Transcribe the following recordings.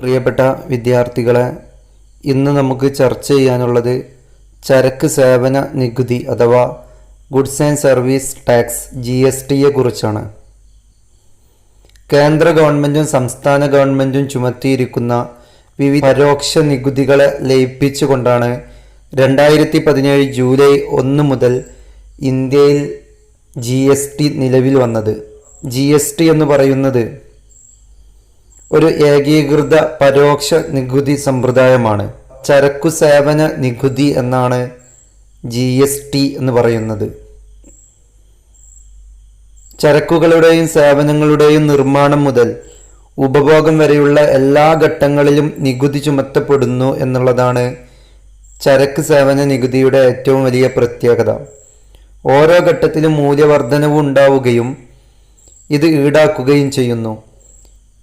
പ്രിയപ്പെട്ട വിദ്യാർത്ഥികളെ ഇന്ന് നമുക്ക് ചർച്ച ചെയ്യാനുള്ളത് ചരക്ക് സേവന നികുതി അഥവാ goods and service tax G S ടിയെ കുറിച്ചാണ്. കേന്ദ്ര ഗവൺമെന്റും സംസ്ഥാന ഗവൺമെന്റും ചുമത്തിയിരിക്കുന്ന വിവിധ പരോക്ഷ നികുതികളെ ലയിപ്പിച്ചുകൊണ്ടാണ് രണ്ടായിരത്തി പതിനേഴ് ജൂലൈ ഒന്ന് മുതൽ ഇന്ത്യയിൽ ജി എസ് ടി നിലവിൽ വന്നത്. ജി എസ് ടി എന്ന് പറയുന്നത് ഒരു ഏകീകൃത പരോക്ഷ നികുതി സമ്പ്രദായമാണ്. ചരക്കു സേവന നികുതി എന്നാണ് ജി എസ് ടി എന്ന് പറയുന്നത്. ചരക്കുകളുടെയും സേവനങ്ങളുടെയും നിർമ്മാണം മുതൽ ഉപഭോഗം വരെയുള്ള എല്ലാ ഘട്ടങ്ങളിലും നികുതി ചുമത്തപ്പെടുന്നു എന്നുള്ളതാണ് ചരക്ക് സേവന നികുതിയുടെ ഏറ്റവും വലിയ പ്രത്യേകത. ഓരോ ഘട്ടത്തിലും മൂല്യവർധനവ് ഉണ്ടാവുകയും ഇത് ഈടാക്കുകയും ചെയ്യുന്നു.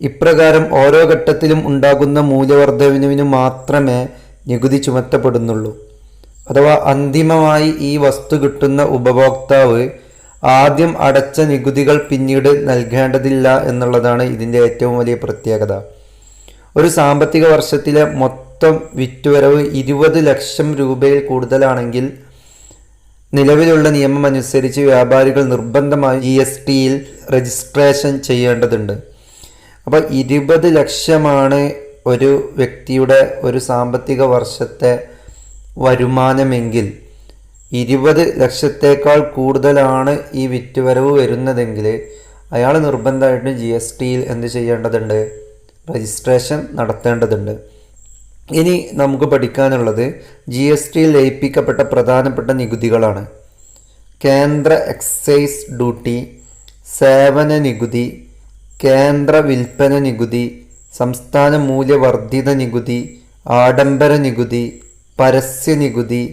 ഇപ്രകാരം ഓരോ ഘട്ടത്തിലും ഉണ്ടാകുന്ന മൂല്യവർദ്ധനവിന് മാത്രമേ നികുതി ചുമത്തപ്പെടുന്നുള്ളൂ. അഥവാ അന്തിമമായി ഈ വസ്തു കിട്ടുന്ന ഉപഭോക്താവ് ആദ്യം അടച്ച നികുതികൾ പിന്നീട് നൽകേണ്ടതില്ല എന്നുള്ളതാണ് ഇതിന്റെ ഏറ്റവും വലിയ പ്രത്യേകത. ഒരു സാമ്പത്തിക വർഷത്തിലെ മൊത്തം വിറ്റുവരവ് ഇരുപത് ലക്ഷം രൂപയിൽ കൂടുതലാണെങ്കിൽ നിലവിലുള്ള നിയമം അനുസരിച്ച് വ്യാപാരികൾ നിർബന്ധമായി ജി എസ് ടിയിൽ രജിസ്ട്രേഷൻ ചെയ്യേണ്ടതുണ്ട്. അപ്പോൾ ഇരുപത് ലക്ഷമാണ് ഒരു വ്യക്തിയുടെ ഒരു സാമ്പത്തിക വർഷത്തെ വരുമാനമെങ്കിൽ ഇരുപത് ലക്ഷത്തേക്കാൾ കൂടുതലാണ് ഈ വിറ്റുവരവ് വരുന്നതെങ്കിൽ അയാൾ നിർബന്ധമായിട്ടും ജി എസ് ടിയിൽ എന്ത് ചെയ്യേണ്ടതുണ്ട്? രജിസ്ട്രേഷൻ നടത്തേണ്ടതുണ്ട്. ഇനി നമുക്ക് പഠിക്കാനുള്ളത് ജി എസ് ടിയിൽ ലയിപ്പിക്കപ്പെട്ട പ്രധാനപ്പെട്ട നികുതികളാണ്. കേന്ദ്ര എക്സൈസ് ഡ്യൂട്ടി സേവന നികുതി കേന്ദ്ര വിൽപ്പന നികുതി സംസ്ഥാന മൂല്യവർദ്ധിത നികുതി ആഡംബര നികുതി പരസ്യ നികുതി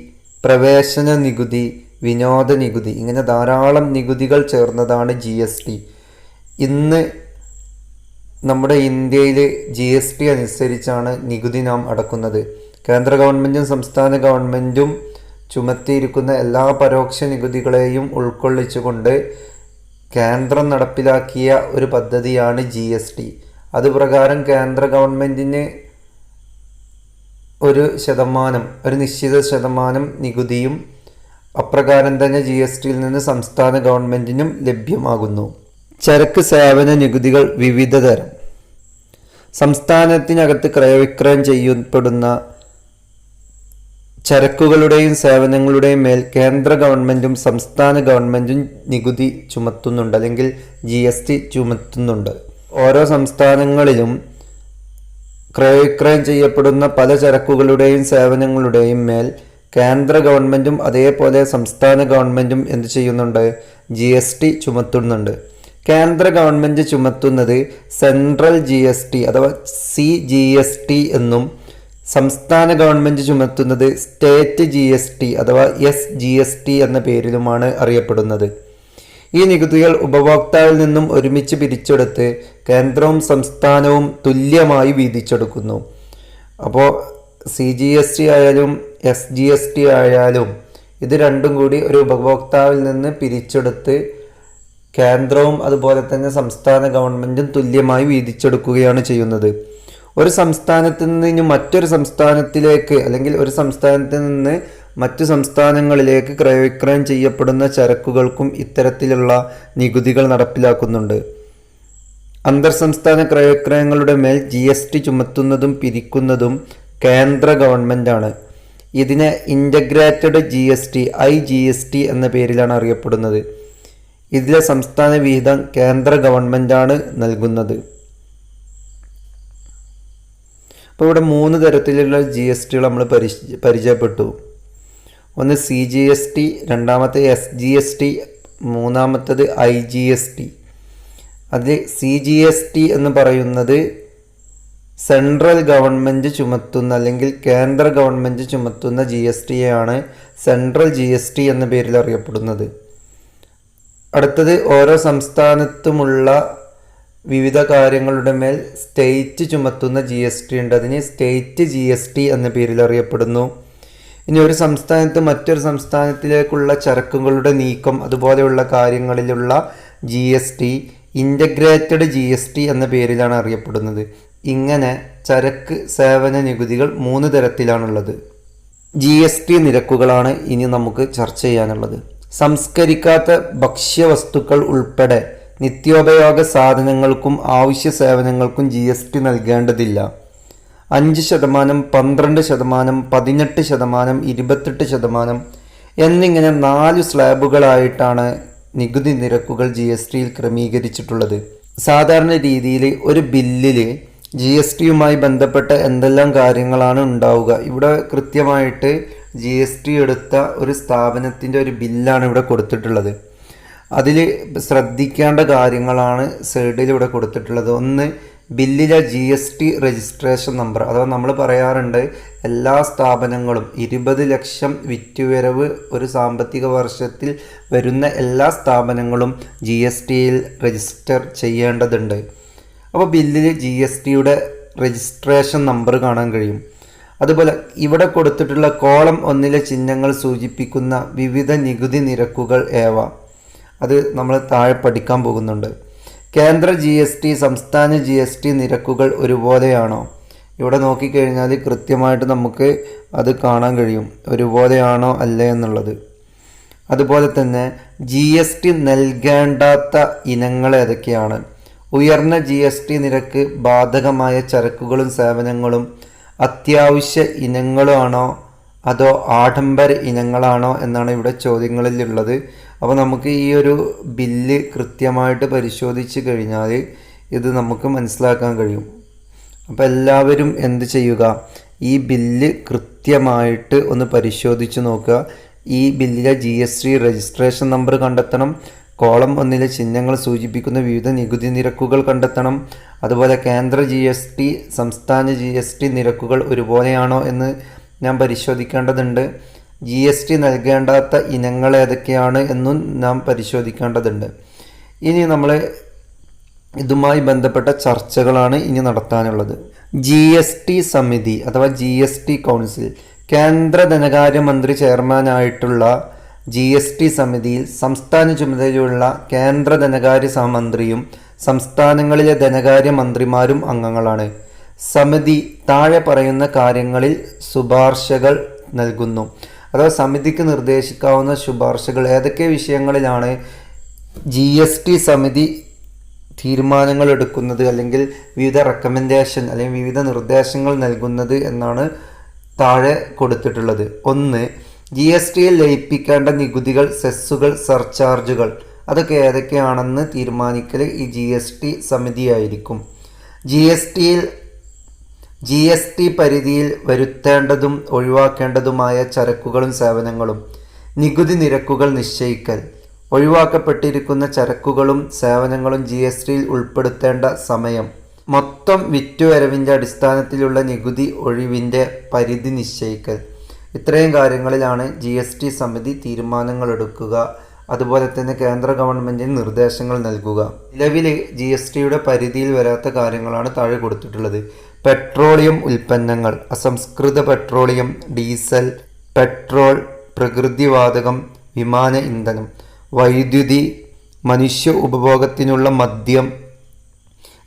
പ്രവേശന നികുതി വിനോദ നികുതി ഇങ്ങനെ ധാരാളം നികുതികൾ ചേർന്നതാണ് ജി എസ് ടി. ഇന്ന് നമ്മുടെ ഇന്ത്യയിൽ ജി എസ് ടി അനുസരിച്ചാണ് നികുതി നാം അടക്കുന്നത്. കേന്ദ്ര ഗവൺമെന്റും സംസ്ഥാന ഗവൺമെന്റും ചുമത്തിയിരിക്കുന്ന എല്ലാ പരോക്ഷ നികുതികളെയും ഉൾക്കൊള്ളിച്ചുകൊണ്ട് കേന്ദ്രം നടപ്പിലാക്കിയ ഒരു പദ്ധതിയാണ് ജി എസ് ടി. അതുപ്രകാരം കേന്ദ്ര ഗവൺമെന്റിന് ഒരു ശതമാനം ഒരു നിശ്ചിത ശതമാനം നികുതിയും അപ്രകാരം തന്നെ ജി എസ് ടിയിൽ നിന്ന് സംസ്ഥാന ഗവൺമെന്റിനും ലഭ്യമാകുന്നു. ചരക്ക് സേവന നികുതികൾ വിവിധ തരം. സംസ്ഥാനത്തിനകത്ത് ക്രയവിക്രയം ചെയ്യപ്പെടുന്ന ചരക്കുകളുടെയും സേവനങ്ങളുടെയും മേൽ കേന്ദ്ര ഗവൺമെന്റും സംസ്ഥാന ഗവൺമെന്റും നികുതി ചുമത്തുന്നുണ്ട് അല്ലെങ്കിൽ ജി എസ് ടി ചുമത്തുന്നുണ്ട്. ഓരോ സംസ്ഥാനങ്ങളിലും ക്രയവിക്രയം ചെയ്യപ്പെടുന്ന പല ചരക്കുകളുടെയും സേവനങ്ങളുടെയും മേൽ കേന്ദ്ര ഗവൺമെന്റും അതേപോലെ സംസ്ഥാന ഗവൺമെന്റും എന്ത് ചെയ്യുന്നുണ്ട്? ജി എസ് ടി ചുമത്തുന്നുണ്ട്. കേന്ദ്ര ഗവൺമെന്റ് ചുമത്തുന്നത് സെൻട്രൽ ജി എസ് ടി അഥവാ സി ജി എസ് ടി എന്നും സംസ്ഥാന ഗവൺമെന്റ് ചുമത്തുന്നത് സ്റ്റേറ്റ് ജി എസ് ടി അഥവാ എസ് ജി എസ് ടി എന്ന പേരിലുമാണ് അറിയപ്പെടുന്നത്. ഈ നികുതികൾ ഉപഭോക്താവിൽ നിന്നും ഒരുമിച്ച് പിരിച്ചെടുത്ത് കേന്ദ്രവും സംസ്ഥാനവും തുല്യമായി വീതിച്ചെടുക്കുന്നു. അപ്പോൾ സി ജി എസ് ടി ആയാലും എസ് ജി എസ് ടി ആയാലും ഇത് രണ്ടും കൂടി ഒരു ഉപഭോക്താവിൽ നിന്ന് പിരിച്ചെടുത്ത് കേന്ദ്രവും അതുപോലെ തന്നെ സംസ്ഥാന ഗവൺമെന്റും തുല്യമായി വീതിച്ചെടുക്കുകയാണ് ചെയ്യുന്നത്. ഒരു സംസ്ഥാനത്ത് നിന്ന് മറ്റൊരു സംസ്ഥാനത്തിലേക്ക് അല്ലെങ്കിൽ ഒരു സംസ്ഥാനത്ത് നിന്ന് മറ്റു സംസ്ഥാനങ്ങളിലേക്ക് ക്രയവിക്രയം ചെയ്യപ്പെടുന്ന ചരക്കുകൾക്കും ഇത്തരത്തിലുള്ള നികുതികൾ നടപ്പിലാക്കുന്നുണ്ട്. അന്തർ സംസ്ഥാന ക്രയവിക്രയങ്ങളുടെ മേൽ ജി എസ് ടി ചുമത്തുന്നതും പിരിക്കുന്നതും കേന്ദ്ര ഗവൺമെന്റാണ് ഇതിനെ integrated G S T I G S T എന്ന പേരിലാണ് അറിയപ്പെടുന്നത്. ഇതിലെ സംസ്ഥാന വിഹിതം കേന്ദ്ര ഗവൺമെന്റാണ് നൽകുന്നത്. അപ്പോൾ ഇവിടെ മൂന്ന് തരത്തിലുള്ള ജി എസ് ടികൾ നമ്മൾ പരി പരിചയപ്പെട്ടു. ഒന്ന് സി ജി എസ് ടി രണ്ടാമത്തെ എസ് ജി എസ് ടി മൂന്നാമത്തത് ഐ ജി എസ് ടി അതിൽ സി ജി എസ് ടി എന്ന് പറയുന്നത് സെൻട്രൽ ഗവൺമെന്റ് ചുമത്തുന്ന അല്ലെങ്കിൽ കേന്ദ്ര ഗവൺമെന്റ് ചുമത്തുന്ന ജി എസ് ടിയാണ് സെൻട്രൽ ജി എസ് ടി എന്ന പേരിൽ അറിയപ്പെടുന്നത്. അടുത്തത് ഓരോ സംസ്ഥാനത്തുമുള്ള വിവിധ കാര്യങ്ങളുടെ മേൽ സ്റ്റേറ്റ് ചുമത്തുന്ന ജി എസ് ടി ഉണ്ട്. അതിന് സ്റ്റേറ്റ് ജി എസ് ടി എന്ന പേരിൽ അറിയപ്പെടുന്നു. ഇനി ഒരു സംസ്ഥാനത്ത് മറ്റൊരു സംസ്ഥാനത്തിലേക്കുള്ള ചരക്കുകളുടെ നീക്കം അതുപോലെയുള്ള കാര്യങ്ങളിലുള്ള G S T integrated G S T എന്ന പേരിലാണ് അറിയപ്പെടുന്നത്. ഇങ്ങനെ ചരക്ക് സേവന നികുതികൾ മൂന്ന് തരത്തിലാണുള്ളത്. ജി എസ് ടി നിരക്കുകളാണ് ഇനി നമുക്ക് ചർച്ച ചെയ്യാനുള്ളത്. സംസ്കരിക്കാത്ത ഭക്ഷ്യവസ്തുക്കൾ ഉൾപ്പെടെ നിത്യോപയോഗ സാധനങ്ങൾക്കും ആവശ്യ സേവനങ്ങൾക്കും ജി എസ് ടി നൽകേണ്ടതില്ല. അഞ്ച് ശതമാനം പന്ത്രണ്ട് ശതമാനം പതിനെട്ട് ശതമാനം ഇരുപത്തെട്ട് ശതമാനം എന്നിങ്ങനെ നാല് സ്ലാബുകളായിട്ടാണ് നികുതി നിരക്കുകൾ ജി എസ് ടിയിൽ ക്രമീകരിച്ചിട്ടുള്ളത്. സാധാരണ രീതിയിൽ ഒരു ബില്ലിൽ ജി എസ് ടിയുമായി ബന്ധപ്പെട്ട എന്തെല്ലാം കാര്യങ്ങളാണ് ഉണ്ടാവുക? ഇവിടെ കൃത്യമായിട്ട് ജി എസ് ടി എടുത്ത ഒരു സ്ഥാപനത്തിന്റെ ഒരു ബില്ലാണ് ഇവിടെ കൊടുത്തിട്ടുള്ളത്. അതിൽ ശ്രദ്ധിക്കേണ്ട കാര്യങ്ങളാണ് സൈഡിൽ ഇവിടെ കൊടുത്തിട്ടുള്ളത്. ഒന്ന് ബില്ലിലെ G S T registration number അഥവാ നമ്മൾ പറയാറുണ്ട് എല്ലാ സ്ഥാപനങ്ങളും ഇരുപത് ലക്ഷം വിറ്റുവരവ് ഒരു സാമ്പത്തിക വർഷത്തിൽ വരുന്ന എല്ലാ സ്ഥാപനങ്ങളും ജി എസ് ടിയിൽ രജിസ്റ്റർ ചെയ്യേണ്ടതുണ്ട്. അപ്പോൾ ബില്ലിൽ ജി എസ് ടിയുടെ രജിസ്ട്രേഷൻ നമ്പർ കാണാൻ കഴിയും. അതുപോലെ ഇവിടെ കൊടുത്തിട്ടുള്ള കോളം ഒന്നിലെ ചിഹ്നങ്ങൾ സൂചിപ്പിക്കുന്ന വിവിധ നികുതി നിരക്കുകൾ ഏവ. അത് നമ്മൾ താഴെ പഠിക്കാൻ പോകുന്നുണ്ട്. കേന്ദ്ര ജി എസ് ടി സംസ്ഥാന ജി എസ് ടി നിരക്കുകൾ ഒരുപോലെയാണോ? ഇവിടെ നോക്കിക്കഴിഞ്ഞാൽ കൃത്യമായിട്ട് നമുക്ക് അത് കാണാൻ കഴിയും. ഒരുപോലെയാണോ അല്ലേ എന്നുള്ളത്. അതുപോലെ തന്നെ ജി എസ് ടി നൽകേണ്ടാത്ത ഇനങ്ങൾ ഏതൊക്കെയാണ്? ഉയർന്ന ജി എസ് ടി നിരക്ക് ബാധകമായ ചരക്കുകളും സേവനങ്ങളും അത്യാവശ്യ ഇനങ്ങളാണോ? അതോ ആഡംബര ഇനങ്ങളാണോ? എന്നാണ് ഇവിടെ ചോദ്യങ്ങളിലുള്ളത്. അപ്പോൾ നമുക്ക് ഈ ഒരു ബില്ല് കൃത്യമായിട്ട് പരിശോധിച്ച് കഴിഞ്ഞാൽ ഇത് നമുക്ക് മനസ്സിലാക്കാൻ കഴിയും. അപ്പോൾ എല്ലാവരും എന്ത് ചെയ്യുക? ഈ ബില്ല് കൃത്യമായിട്ട് ഒന്ന് പരിശോധിച്ച് നോക്കുക. ഈ ബില്ലിലെ G S T registration number കണ്ടെത്തണം. കോളം ഒന്നിലെ ചിഹ്നങ്ങൾ സൂചിപ്പിക്കുന്ന വിവിധ നികുതി നിരക്കുകൾ കണ്ടെത്തണം. അതുപോലെ കേന്ദ്ര ജി എസ് ടി സംസ്ഥാന ജി എസ് ടി നിരക്കുകൾ ഒരുപോലെയാണോ എന്ന് ഞാൻ പരിശോധിക്കേണ്ടതുണ്ട്. ജി എസ് ടി നൽകേണ്ടാത്ത ഇനങ്ങൾ ഏതൊക്കെയാണ് എന്നും നാം പരിശോധിക്കേണ്ടതുണ്ട്. ഇനി നമ്മൾ ഇതുമായി ബന്ധപ്പെട്ട ചർച്ചകളാണ് ഇനി നടത്താനുള്ളത്. ജി എസ് ടി സമിതി അഥവാ ജി എസ് ടി കൗൺസിൽ കേന്ദ്ര ധനകാര്യമന്ത്രി ചെയർമാനായിട്ടുള്ള ജി എസ് ടി സമിതിയിൽ സംസ്ഥാന ചുമതലയുള്ള കേന്ദ്ര ധനകാര്യ സഹമന്ത്രിയും സംസ്ഥാനങ്ങളിലെ ധനകാര്യ മന്ത്രിമാരും അംഗങ്ങളാണ്. സമിതി താഴെ പറയുന്ന കാര്യങ്ങളിൽ ശുപാർശകൾ നൽകുന്നു. അഥവാ സമിതിക്ക് നിർദ്ദേശിക്കാവുന്ന ശുപാർശകൾ ഏതൊക്കെ വിഷയങ്ങളിലാണ് ജി എസ് ടി സമിതി തീരുമാനങ്ങൾ എടുക്കുന്നത് അല്ലെങ്കിൽ വിവിധ റെക്കമെൻഡേഷൻ അല്ലെങ്കിൽ വിവിധ നിർദ്ദേശങ്ങൾ നൽകുന്നത് എന്നാണ് താഴെ കൊടുത്തിട്ടുള്ളത്. ഒന്ന് ജി എസ് ടിയിൽ ലയിപ്പിക്കേണ്ട നികുതികൾ സെസ്സുകൾ സർചാർജുകൾ അതൊക്കെ ഏതൊക്കെയാണെന്ന് തീരുമാനിക്കൽ ഈ ജി എസ് ടി സമിതിയായിരിക്കും. ജി എസ് ടിയിൽ ജി എസ് ടി പരിധിയിൽ വരുത്തേണ്ടതും ഒഴിവാക്കേണ്ടതുമായ ചരക്കുകളും സേവനങ്ങളും നികുതി നിരക്കുകൾ നിശ്ചയിക്കൽ ഒഴിവാക്കപ്പെട്ടിരിക്കുന്ന ചരക്കുകളും സേവനങ്ങളും ജി എസ് ടിയിൽ ഉൾപ്പെടുത്തേണ്ട സമയം മൊത്തം വിറ്റുവരവിന്റെ അടിസ്ഥാനത്തിലുള്ള നികുതി ഒഴിവിന്റെ പരിധി നിശ്ചയിക്കൽ. ഇത്രയും കാര്യങ്ങളിലാണ് ജി സമിതി തീരുമാനങ്ങൾ എടുക്കുക അതുപോലെ തന്നെ കേന്ദ്ര ഗവൺമെന്റിന് നിർദ്ദേശങ്ങൾ നൽകുക. നിലവിൽ ജി എസ് ടിയുടെ പരിധിയിൽ വരാത്ത കാര്യങ്ങളാണ് താഴെ കൊടുത്തിട്ടുള്ളത്. പെട്രോളിയം ഉൽപ്പന്നങ്ങൾ അസംസ്കൃത പെട്രോളിയം ഡീസൽ പെട്രോൾ പ്രകൃതിവാതകം വിമാന ഇന്ധനം വൈദ്യുതി മനുഷ്യ ഉപഭോഗത്തിനുള്ള മദ്യം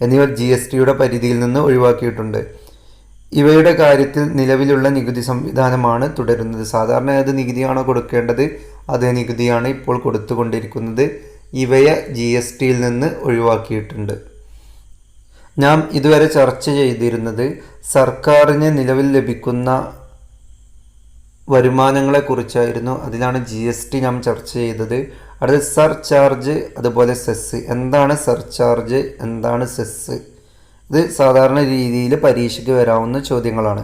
എന്നിവ ജി എസ് ടിയുടെ പരിധിയിൽ നിന്ന് ഒഴിവാക്കിയിട്ടുണ്ട്. ഇവയുടെ കാര്യത്തിൽ നിലവിലുള്ള നികുതി സംവിധാനമാണ് തുടരുന്നത്. സാധാരണ ഏത് നികുതിയാണോ കൊടുക്കേണ്ടത് അതേ നികുതിയാണ് ഇപ്പോൾ കൊടുത്തുകൊണ്ടിരിക്കുന്നത്. ഇവയെ ജി എസ് ടിയിൽ നിന്ന് ഒഴിവാക്കിയിട്ടുണ്ട്. നാം ഇതുവരെ ചർച്ച ചെയ്തിരുന്നത് സർക്കാരിന് നിലവിൽ ലഭിക്കുന്ന വരുമാനങ്ങളെക്കുറിച്ചായിരുന്നു. അതിലാണ് ജി എസ് ടി നാം ചർച്ച ചെയ്തത്. അടുത്ത സർചാർജ് അതുപോലെ സെസ്. എന്താണ് സർചാർജ്? എന്താണ് സെസ്? ഇത് സാധാരണ രീതിയിൽ പരീക്ഷയ്ക്ക് വരാവുന്ന ചോദ്യങ്ങളാണ്.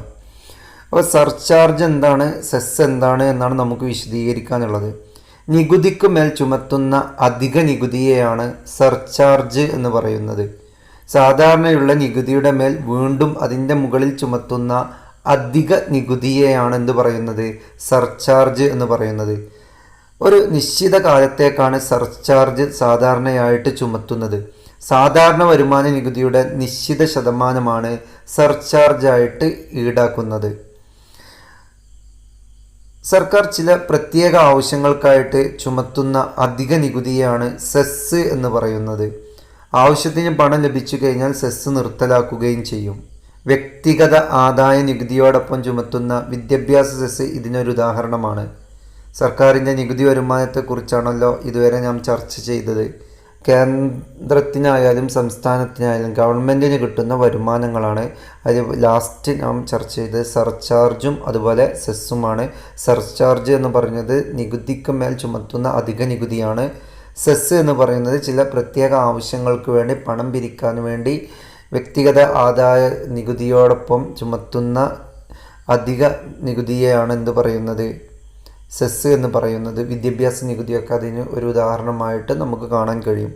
അപ്പോൾ സർചാർജ് എന്താണ് സെസ് എന്താണ് എന്നാണ് നമുക്ക് വിശദീകരിക്കാനുള്ളത്. നികുതിക്ക് മേൽ ചുമത്തുന്ന അധിക നികുതിയെയാണ് സർചാർജ് എന്ന് പറയുന്നത്. സാധാരണയുള്ള നികുതിയുടെ മേൽ വീണ്ടും അതിന്റെ മുകളിൽ ചുമത്തുന്ന അധിക നികുതിയെയാണ് എന്ത് പറയുന്നത്? സർചാർജ് എന്ന് പറയുന്നത്. ഒരു നിശ്ചിത കാലത്തേക്കാണ് സർചാർജ് സാധാരണയായിട്ട് ചുമത്തുന്നത്. സാധാരണ വരുമാന നികുതിയുടെ നിശ്ചിത ശതമാനമാണ് സർചാർജായിട്ട് ഈടാക്കുന്നത്. സർക്കാർ ചില പ്രത്യേക ആവശ്യങ്ങൾക്കായിട്ട് ചുമത്തുന്ന അധിക നികുതിയാണ് സെസ് എന്ന് പറയുന്നത്. ആവശ്യത്തിന് പണം ലഭിച്ചു കഴിഞ്ഞാൽ സെസ് നിർത്തലാക്കുകയും ചെയ്യും. വ്യക്തിഗത ആദായ നികുതിയോടൊപ്പം ചുമത്തുന്ന വിദ്യാഭ്യാസ സെസ് ഇതിനൊരു ഉദാഹരണമാണ്. സർക്കാരിന്റെ നികുതി വരുമാനത്തെക്കുറിച്ചാണല്ലോ ഇതുവരെ നാം ചർച്ച ചെയ്തത്. കേന്ദ്രത്തിനായാലും സംസ്ഥാനത്തിനായാലും ഗവൺമെന്റിന് കിട്ടുന്ന വരുമാനങ്ങളാണ്. അതിൽ ലാസ്റ്റ് നാം ചർച്ച ചെയ്ത് സർചാർജും അതുപോലെ സെസ്സുമാണ് സർചാർജ് എന്ന് പറയുന്നത് നികുതിക്ക് മേൽ ചുമത്തുന്ന അധിക നികുതിയാണ്. സെസ് എന്ന് പറയുന്നത് ചില പ്രത്യേക ആവശ്യങ്ങൾക്ക് വേണ്ടി പണം പിരിക്കാൻ വേണ്ടി വ്യക്തിഗത ആദായ നികുതിയോടൊപ്പം ചുമത്തുന്ന അധിക നികുതിയെയാണ് എന്ത് പറയുന്നത്. സെസ് എന്ന് പറയുന്നത് വിദ്യാഭ്യാസ നികുതിയൊക്കെ അതിന് ഒരു ഉദാഹരണമായിട്ട് നമുക്ക് കാണാൻ കഴിയും.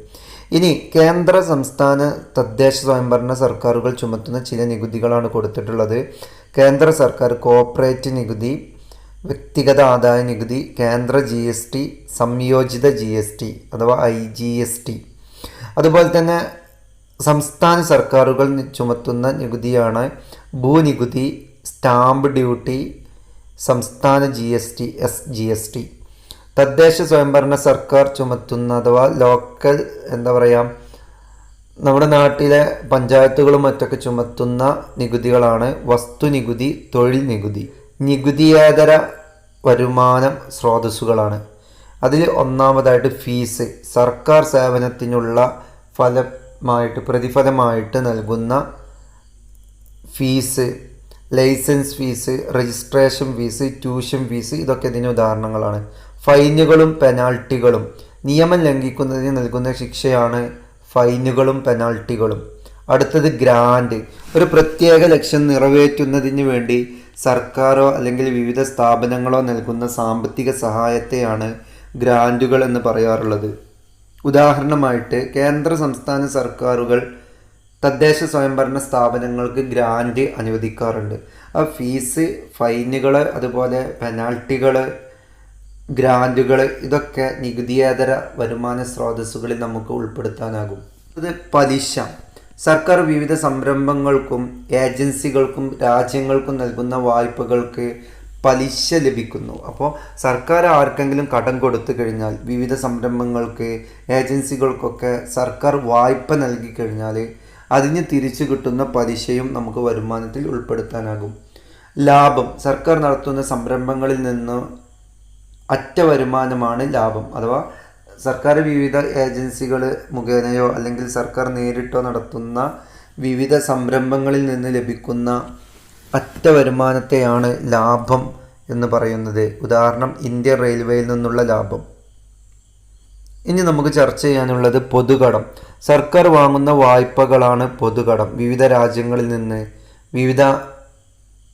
ഇനി കേന്ദ്ര സംസ്ഥാന തദ്ദേശ സ്വയംഭരണ സർക്കാരുകൾ ചുമത്തുന്ന ചില നികുതികളാണ് കൊടുത്തിട്ടുള്ളത്. കേന്ദ്ര സർക്കാർ കോർപ്പറേറ്റ് നികുതി വ്യക്തിഗത ആദായ നികുതി കേന്ദ്ര ജി എസ് ടി സംയോജിത ജി എസ് ടി അഥവാ ഐ ജി എസ് ടി. അതുപോലെ തന്നെ സംസ്ഥാന സർക്കാരുകൾ ചുമത്തുന്ന നികുതിയാണ് ഭൂനികുതി സ്റ്റാമ്പ് ഡ്യൂട്ടി സംസ്ഥാന G S T S G S T തദ്ദേശ സ്വയംഭരണ സർക്കാർ ചുമത്തുന്ന അഥവാ ലോക്കൽ എന്താ പറയുക നമ്മുടെ നാട്ടിലെ പഞ്ചായത്തുകളും മറ്റൊക്കെ ചുമത്തുന്ന നികുതികളാണ് വസ്തു നികുതി തൊഴിൽ നികുതി. നികുതിയേതര വരുമാനം സ്രോതസ്സുകളാണ്. അതിൽ ഒന്നാമതായിട്ട് ഫീസ് സർക്കാർ സേവനത്തിനുള്ള ഫലമായിട്ട് പ്രതിഫലമായിട്ട് നൽകുന്ന fees licence fees registration fees tuition fees ഇതൊക്കെ ഇതിന് ഉദാഹരണങ്ങളാണ്. ഫൈനുകളും പെനാൾട്ടികളും. നിയമം ലംഘിക്കുന്നതിന് നൽകുന്ന ശിക്ഷയാണ് ഫൈനുകളും പെനാൾട്ടികളും. അടുത്തത് ഗ്രാൻഡ് ഒരു പ്രത്യേക ലക്ഷ്യം നിറവേറ്റുന്നതിന് വേണ്ടി സർക്കാരോ അല്ലെങ്കിൽ വിവിധ സ്ഥാപനങ്ങളോ നൽകുന്ന സാമ്പത്തിക സഹായത്തെയാണ് ഗ്രാന്റുകൾ എന്ന് പറയാറുള്ളത്. ഉദാഹരണമായിട്ട് കേന്ദ്ര സംസ്ഥാന സർക്കാരുകൾ തദ്ദേശ സ്വയംഭരണ സ്ഥാപനങ്ങൾക്ക് ഗ്രാൻഡ് അനുവദിക്കാറുണ്ട്. ആ ഫീസ് ഫൈനുകൾ അതുപോലെ പെനാൽറ്റികൾ ഗ്രാന്റുകൾ ഇതൊക്കെ നികുതിയേതര വരുമാന സ്രോതസ്സുകളിൽ നമുക്ക് ഉൾപ്പെടുത്താനാകും. അത് പലിശ. സർക്കാർ വിവിധ സംരംഭങ്ങൾക്കും ഏജൻസികൾക്കും രാജ്യങ്ങൾക്കും നൽകുന്ന വായ്പകൾക്ക് പലിശ ലഭിക്കുന്നു. അപ്പോൾ സർക്കാർ ആർക്കെങ്കിലും കടം കൊടുത്തു കഴിഞ്ഞാൽ വിവിധ സംരംഭങ്ങൾക്ക് ഏജൻസികൾക്കൊക്കെ സർക്കാർ വായ്പ നൽകി കഴിഞ്ഞാൽ അതിന് തിരിച്ചു കിട്ടുന്ന പലിശയും നമുക്ക് വരുമാനത്തിൽ ഉൾപ്പെടുത്താനാകും. ലാഭം. സർക്കാർ നടത്തുന്ന സംരംഭങ്ങളിൽ നിന്ന് അറ്റ വരുമാനമാണ് ലാഭം. അഥവാ സർക്കാർ വിവിധ ഏജൻസികൾ മുഖേനയോ അല്ലെങ്കിൽ സർക്കാർ നേരിട്ടോ നടത്തുന്ന വിവിധ സംരംഭങ്ങളിൽ നിന്ന് ലഭിക്കുന്ന അറ്റ വരുമാനത്തെയാണ് ലാഭം എന്ന് പറയുന്നത്. ഉദാഹരണം ഇന്ത്യൻ റെയിൽവേയിൽ നിന്നുള്ള ലാഭം. ഇനി നമുക്ക് ചർച്ച ചെയ്യാനുള്ളത് പൊതുകടം. സർക്കാർ വാങ്ങുന്ന വായ്പകളാണ് പൊതുകടം. വിവിധ രാജ്യങ്ങളിൽ നിന്ന് വിവിധ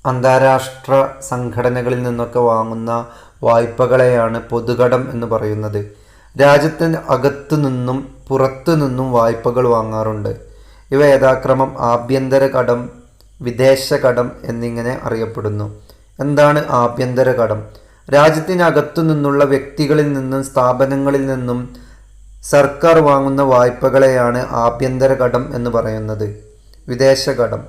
അന്താരാഷ്ട്ര സംഘടനകളിൽ നിന്നൊക്കെ വാങ്ങുന്ന വായ്പകളെയാണ് പൊതുകടം എന്ന് പറയുന്നത്. രാജ്യത്തിന് അകത്തു നിന്നും പുറത്തു നിന്നും വായ്പകൾ വാങ്ങാറുണ്ട്. ഇവ യഥാക്രമം ആഭ്യന്തര കടം വിദേശ കടം എന്നിങ്ങനെ അറിയപ്പെടുന്നു. എന്താണ് ആഭ്യന്തര കടം? രാജ്യത്തിനകത്തു നിന്നുള്ള വ്യക്തികളിൽ നിന്നും സ്ഥാപനങ്ങളിൽ നിന്നും സർക്കാർ വാങ്ങുന്ന വായ്പകളെയാണ് ആഭ്യന്തര കടം എന്ന് പറയുന്നത്. വിദേശ കടം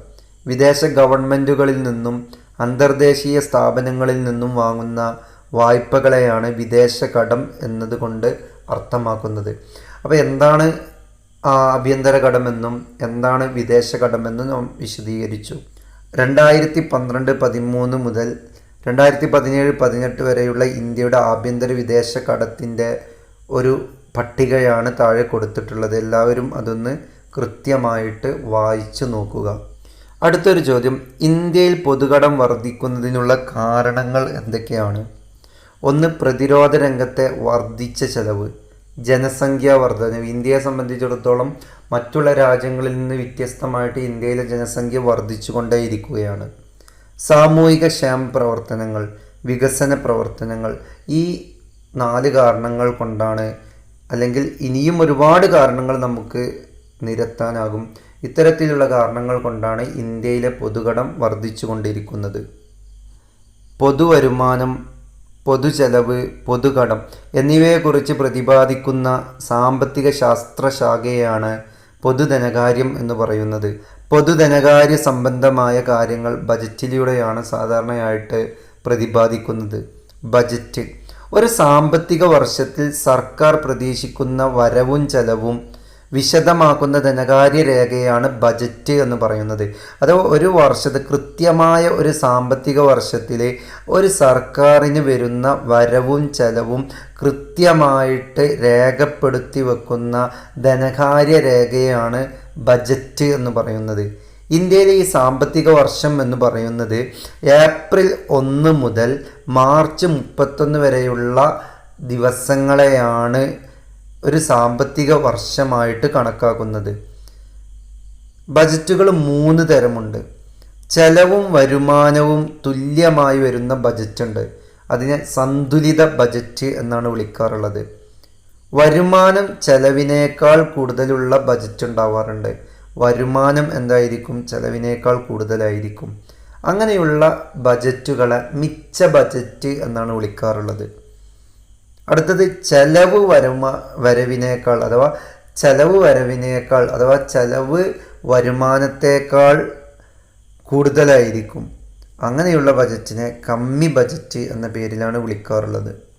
വിദേശ ഗവൺമെന്റുകളിൽ നിന്നും അന്തർദേശീയ സ്ഥാപനങ്ങളിൽ നിന്നും വാങ്ങുന്ന വായ്പകളെയാണ് വിദേശ കടം എന്നതുകൊണ്ട് അർത്ഥമാക്കുന്നത്. അപ്പോൾ എന്താണ് ആഭ്യന്തര കടമെന്നും എന്താണ് വിദേശ കടമെന്നും നാം വിശദീകരിച്ചു. രണ്ടായിരത്തി പന്ത്രണ്ട് പതിമൂന്ന് മുതൽ രണ്ടായിരത്തി പതിനേഴ് പതിനെട്ട് വരെയുള്ള ഇന്ത്യയുടെ ആഭ്യന്തര വിദേശ കടത്തിന്റെ ഒരു പട്ടികയാണ് താഴെ കൊടുത്തിട്ടുള്ളത്. എല്ലാവരും അതൊന്ന് കൃത്യമായിട്ട് വായിച്ചു നോക്കുക. അടുത്തൊരു ചോദ്യം. ഇന്ത്യയിൽ പൊതുകടം വർദ്ധിക്കുന്നതിനുള്ള കാരണങ്ങൾ എന്തൊക്കെയാണ്? ഒന്ന് പ്രതിരോധ രംഗത്തെ വർദ്ധിച്ച ചെലവ്. ജനസംഖ്യാ വർധനവ്. ഇന്ത്യയെ സംബന്ധിച്ചിടത്തോളം മറ്റുള്ള രാജ്യങ്ങളിൽ നിന്ന് വ്യത്യസ്തമായിട്ട് ഇന്ത്യയിലെ ജനസംഖ്യ വർദ്ധിച്ചുകൊണ്ടേയിരിക്കുകയാണ്. സാമൂഹിക ക്ഷേമ പ്രവർത്തനങ്ങൾ വികസന പ്രവർത്തനങ്ങൾ ഈ നാല് കാരണങ്ങൾ കൊണ്ടാണ് അല്ലെങ്കിൽ ഇനിയും ഒരുപാട് കാരണങ്ങൾ നമുക്ക് നിരത്താനാകും. ഇത്തരത്തിലുള്ള കാരണങ്ങൾ കൊണ്ടാണ് ഇന്ത്യയിലെ പൊതുകടം വർദ്ധിച്ചു കൊണ്ടിരിക്കുന്നത് പൊതുവരുമാനം പൊതുചെലവ് പൊതുകടം എന്നിവയെക്കുറിച്ച് പ്രതിപാദിക്കുന്ന സാമ്പത്തിക ശാസ്ത്രശാഖയാണ് പൊതുധനകാര്യം എന്ന് പറയുന്നത്. പൊതുധനകാര്യ സംബന്ധമായ കാര്യങ്ങൾ ബജറ്റിലൂടെയാണ് സാധാരണയായിട്ട് പ്രതിപാദിക്കുന്നത്. ബജറ്റ്. ഒരു സാമ്പത്തിക വർഷത്തിൽ സർക്കാർ പ്രതീക്ഷിക്കുന്ന വരവും ചെലവും വിശദമാക്കുന്ന ധനകാര്യ രേഖയാണ് ബജറ്റ് എന്ന് പറയുന്നത്. അത് ഒരു വർഷത്തെ കൃത്യമായ ഒരു സാമ്പത്തിക വർഷത്തിലെ ഒരു സർക്കാരിന് വരുന്ന വരവും ചെലവും കൃത്യമായിട്ട് രേഖപ്പെടുത്തി വെക്കുന്ന ധനകാര്യ രേഖയാണ് ബജറ്റ് എന്ന് പറയുന്നത്. ഇന്ത്യയിലെ ഈ സാമ്പത്തിക വർഷം എന്ന് പറയുന്നത് ഏപ്രിൽ ഒന്ന് മുതൽ മാർച്ച് മുപ്പത്തൊന്ന് വരെയുള്ള ദിവസങ്ങളെയാണ് ഒരു സാമ്പത്തിക വർഷമായിട്ട് കണക്കാക്കുന്നത്. ബജറ്റുകൾ മൂന്ന് തരമുണ്ട്. ചെലവും വരുമാനവും തുല്യമായി വരുന്ന ബജറ്റുണ്ട്. അതിനെ സന്തുലിത ബജറ്റ് എന്നാണ് വിളിക്കാറുള്ളത്. വരുമാനം ചെലവിനേക്കാൾ കൂടുതലുള്ള ബജറ്റ് ഉണ്ടാവാറുണ്ട്. വരുമാനം എന്തായിരിക്കും? ചെലവിനേക്കാൾ കൂടുതലായിരിക്കും. അങ്ങനെയുള്ള ബജറ്റുകളെ മിച്ച ബജറ്റ് എന്നാണ് വിളിക്കാറുള്ളത്. അടുത്തത് ചെലവ് വരുമ വരവിനേക്കാൾ അഥവാ ചെലവ് വരവിനേക്കാൾ അഥവാ ചെലവ് വരുമാനത്തേക്കാൾ കൂടുതലായിരിക്കും. അങ്ങനെയുള്ള ബജറ്റിനെ കമ്മി ബജറ്റ് എന്ന പേരിലാണ് വിളിക്കാറുള്ളത്.